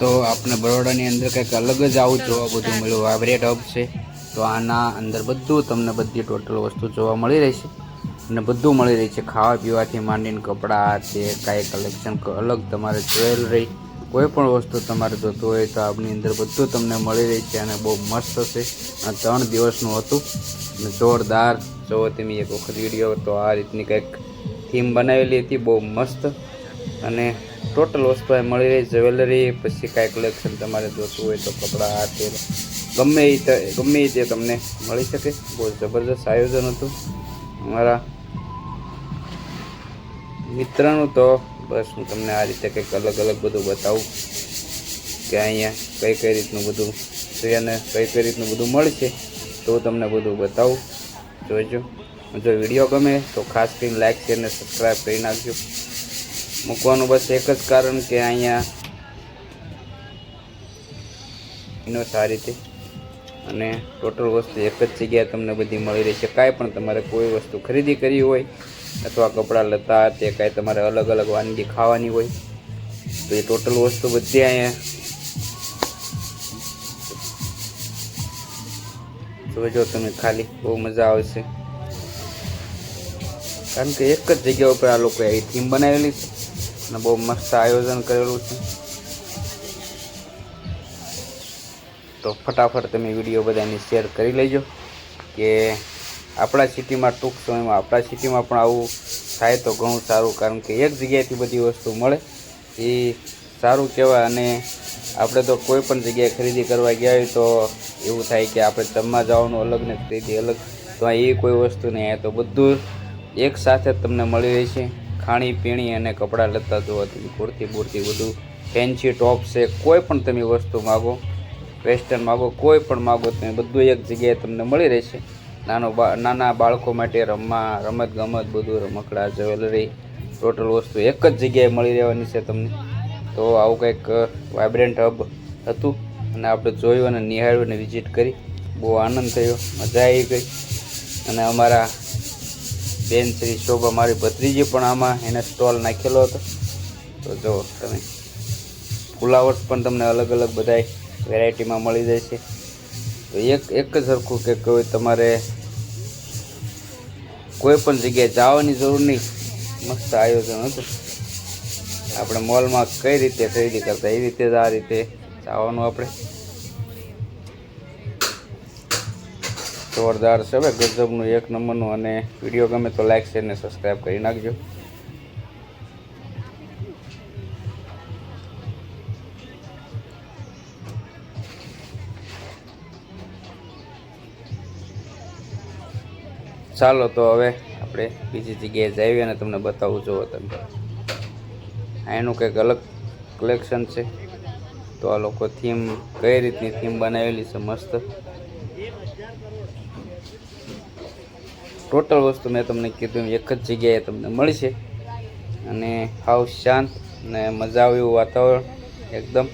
તો આપણે બરોડાની અંદર કંઈક અલગ જ આવું જોવા બધું મળ્યું. વાઇબ્રેટ હબ છે. તો આના અંદર બધું તમને બધી ટોટલ વસ્તુ જોવા મળી રહેશે. અને બધું મળી રહે છે. ખાવા પીવાથી માંડીને કપડાં છે, કાંઈ કલેક્શન અલગ તમારે જ્વેલરી કોઈ પણ વસ્તુ તમારે જોતું હોય તો આપની અંદર બધું તમને મળી રહે છે અને બહુ મસ્ત છે. અને ત્રણ દિવસનું હતું. અને જોરદાર. જો તમે એક વખત વીડિયો તો આ રીતની કંઈક થીમ બનાવેલી હતી. બહુ મસ્ત. અને ટોટલ વસ્તુ અહીં મળી રહી જ્વેલરી પછી કાંઈ કલેક્શન તમારે જોતું હોય તો કપડાં, આ તે ગમે એ ગમે એ તે તમને મળી શકે. બહુ જબરદસ્ત આયોજન હતું. અમારા મિત્રનું તો બસ હું તમને આ રીતે કંઈક અલગ અલગ બધું બતાવું કે અહીંયા કઈ કઈ રીતનું બધું છે અને કઈ કઈ રીતનું બધું મળશે તો હું તમને બધું બતાવું. જોઈજો. જો વીડિયો ગમે તો ખાસ કરીને લાઈક શેર અને સબસ્ક્રાઈબ કરી નાખજો. મૂકવાનું બસ એક જ કારણ કે અહીંયા એનો સારી રીતે અને ટોટલ વસ્તુ એક જ જગ્યાએ તમને બધી મળી રહી છે. કાંઈ પણ તમારે કોઈ વસ્તુ ખરીદી કરવી હોય અથવા કપડાં લતા તે કાંઈ તમારે અલગ અલગ વાનગી ખાવાની હોય, તો એ ટોટલ વસ્તુ બધી અહીંયા જોજો તમે ખાલી બહુ મજા આવશે. કારણ કે એક જ જગ્યા ઉપર આ લોકોએ આવી થીમ બનાવેલી છે. અને બહુ મસ્ત આયોજન કરેલું છે. તો ફટાફટ તમે વીડિયો બધાની શેર કરી લેજો કે આપણા સિટીમાં ટૂંક સમયમાં, આપણા સિટીમાં પણ આવું થાય તો ઘણું સારું, કારણ કે એક જગ્યાએથી બધી વસ્તુ મળે. એ સારું કહેવાય અને આપણે તો કોઈ પણ જગ્યાએ ખરીદી કરવા ગયા હોય તો એવું થાય કે આપણે જમવા જવાનું અલગ ને ખરીદી અલગ. તો એ કોઈ વસ્તુ નહીં તો બધું એક સાથે તમને મળી રહે છે ખાણી પીણી અને કપડાં લતા તમે કુર્તી બુરતી બધું ફેન્સી ટોપ છે. કોઈ પણ તમે વસ્તુ માગો વેસ્ટર્ન માગો, કોઈ પણ માગો તમે, બધું એક જગ્યાએ તમને મળી રહેશે. નાનો નાના બાળકો માટે રમવા, રમત ગમત બધું, રમકડા જ્વેલરી ટોટલ વસ્તુ એક જ જગ્યાએ મળી રહેવાની છે તમને. તો આવું કંઈક વાઇબ્રન્ટ હબ હતું અને આપણે જોયું અને નિહાળ્યું અને વિઝિટ કરી. બહુ આનંદ થયો. મજા આવી ગઈ. અને અમારા બેન શ્રી શોભા, મારી ભત્રીજી પણ આમાં એને સ્ટોલ નાખેલો હતો. તો જો તમે ફુલાવટ પણ તમને અલગ અલગ બધાય વેરાયટીમાં મળી જાય છે. તો એક એક જ સરખું કે કોઈ તમારે કોઈ પણ જગ્યાએ જવાની જરૂર નહીં. મસ્ત આયોજન હતું. આપણે મોલમાં કઈ રીતે ખરીદી કરતા, એ રીતે જ આ રીતે જવાનું આપણે. જોરદાર છે હવે ગજબનું એક નંબરનું અને વીડિયો ગમે તો લાઈક શેર ને સબસ્ક્રાઈબ કરી નાખજો. ચાલો તો હવે આપણે બીજી જગ્યાએ જઈએ અને તમને બતાવું જોવો તમે. એનું કંઈક અલગ કલેક્શન છે. તો આ લોકો થીમ કઈ રીતની થીમ બનાવેલી છે? મસ્ત. ટોટલ વસ્તુ મેં તમને કીધું એક જ જગ્યાએ તમને મળશે અને હાવ શાંત અને મજા આવે એવું વાતાવરણ એકદમ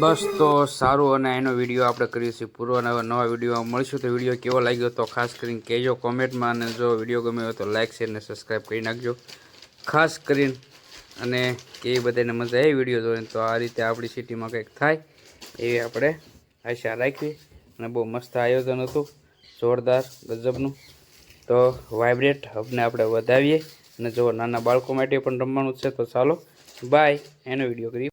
બસ તો સારું અને એનો વીડિયો આપણે કરીએ છીએ પૂરો અને હવે નવા વિડીયોમાં મળશું. તો વીડિયો કેવો લાગ્યો તો ખાસ કરીને કહેજો કોમેન્ટમાં અને જો વીડિયો ગમ્યો હોય તો લાઇક શેર અને સબસ્ક્રાઈબ કરી નાખજો. ખાસ કરીને અને કેવી બધાને મજા આવી વીડિયો જોઈને તો આ રીતે આપણી સિટીમાં કંઈક થાય એવી આપણે આશા રાખવી અને બહુ મસ્ત આયોજન હતું, જોરદાર, ગજબનું. તો વાઇબ્રેટ હબને આપણે વધાવીએ. અને જો નાના બાળકો માટે પણ રમવાનું છે તો ચાલો બાય એનો વીડિયો કરી